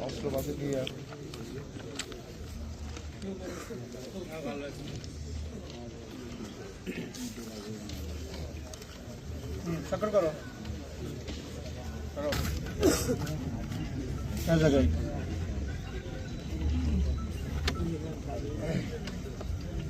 অস্ত্র পাশে সাকর করো করো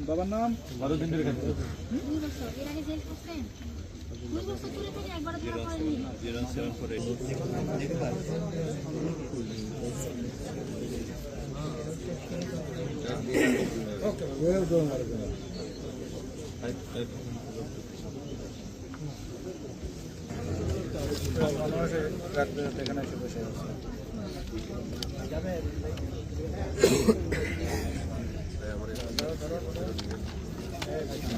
কত? হ্যাঁ? কতদিন ধরে খান? বাবার নাম দুই বছর। এর আগে জেল খাটছেন? দুই বছর ধরে থেকে একবারও ধরা পড়েনি।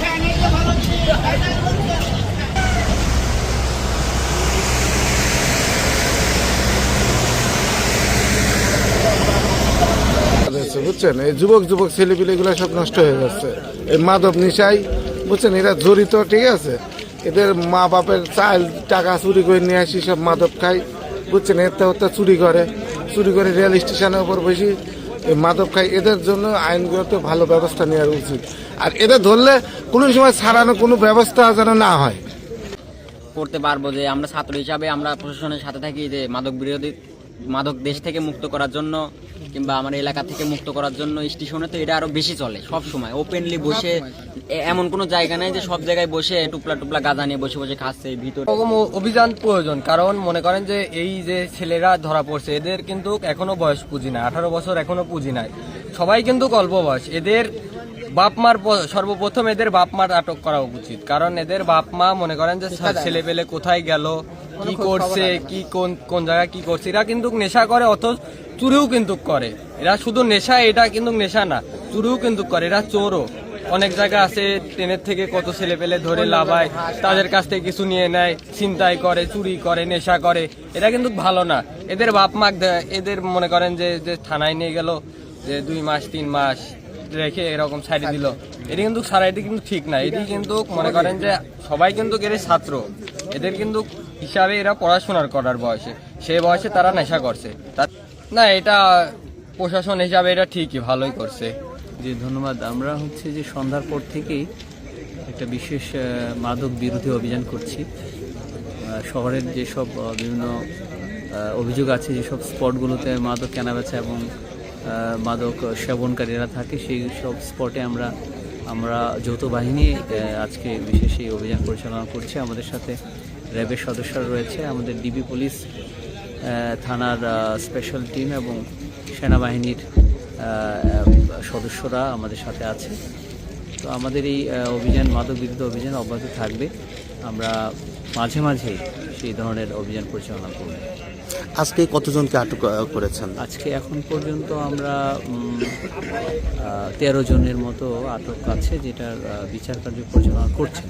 এখানে এসে বসে আছে যাচ্ছে বুঝছেন? এই যুবক যুবক ছেলেপিলেগুলো সব নষ্ট হয়ে যাচ্ছে। এই মাদক নিশাই, বুঝছেন? এরা জড়িত, ঠিক আছে? এদের মা বাপের চাল, টাকা চুরি করে নিয়ে আসি, সব মাদক খাই বুঝছেন? এতে হতে চুরি করে। চুরি করে রেল স্টেশনের উপর বসি মাদক খাই এদের জন্য আইনগত ভালো ব্যবস্থা নেওয়া উচিত। আর এদের ধরলে কোনো সময় ছাড়ানো কোনো ব্যবস্থা যেন না হয়। করতে পারব যে আমরা ছাত্র হিসাবে আমরা প্রশাসনের সাথে থাকি যে মাদক বিরোধী, মাদক দেশ থেকে মুক্ত করার জন্য কিংবা আমার এলাকা থেকে মুক্ত করার জন্য স্টেশনে তো এটা আরও বেশি চলে সব সময় ওপেনলি বসে এমন কোনো জায়গা নাই যে সব জায়গায় বসে টুপলা টুপলা গাদা নিয়ে বসে বসে খাচ্ছে ভিতরে। এরকম অভিযান প্রয়োজন, কারণ মনে করেন যে এই যে ছেলেরা ধরা পড়ছে, এদের কিন্তু এখনও বয়স পুঁজি না আঠারো বছর এখনও পুঁজি নাই। সবাই কিন্তু অল্প বয়স এদের বাপ মার সর্বপ্রথম এদের বাপ মার আটক করা উচিত। কারণ এদের বাপ মা মনে করেন যে ছেলে পেলে কোথায় গেল কি করছে কি কোন কোন জায়গায় কি করছে এরা কিন্তু নেশা করে অত চুরিও কিন্তু করে। এরা শুধু নেশা এটা কিন্তু নেশা না চুরিও কিন্তু করে এরা চোরও। অনেক জায়গা আছে ট্রেনের থেকে কত ছেলে পেলে ধরে লাভায় তাদের কাছ থেকে কিছু নিয়ে নেয় ছিনতাই করে চুরি করে নেশা করে এটা কিন্তু ভালো না। এদের বাপ মা এদের মনে করেন যে যে থানায় নিয়ে গেল যে দুই মাস তিন মাস রেখে এরকম ছাড়ি দিল। এটি কিন্তু সারা এটি কিন্তু ঠিক না। এটি কিন্তু মনে করেন যে সবাই কিন্তু এর ছাত্র। এদের কিন্তু হিসাবে এরা পড়াশোনার করার বয়সে। সেই বয়সে তারা নেশা করছে। না, এটা প্রশাসন হিসাবে এটা ঠিকই, ভালোই করছে। জি, ধন্যবাদ। আমরা হচ্ছে যে সন্ধ্যার পর থেকেই একটা বিশেষ মাদক বিরোধী অভিযান করছি। শহরের যেসব বিভিন্ন অভিযোগ আছে, যেসব স্পটগুলোতে মাদক কেনাবেচা এবং মাদক সেবনকারীরা থাকে, সেই সব স্পটে আমরা আমরা যৌথ বাহিনী আজকে বিশেষ এই অভিযান পরিচালনা করছি। আমাদের সাথে র্যাবের সদস্যরা রয়েছে। আমাদের ডিবি পুলিশ থানার স্পেশাল টিম এবং সেনাবাহিনীর সদস্যরা আমাদের সাথে আছে। তো আমাদের এই অভিযান, মাদক বিরুদ্ধে অভিযান অব্যাহত থাকবে। আমরা মাঝে মাঝে সেই ধরনের অভিযান পরিচালনা করব। আজকে কতজনকে আটক করেছেন? আজকে এখন পর্যন্ত আমরা তেরো জনের মতো আটক আছে যেটার বিচার কার্য পরিচালনা করছেন।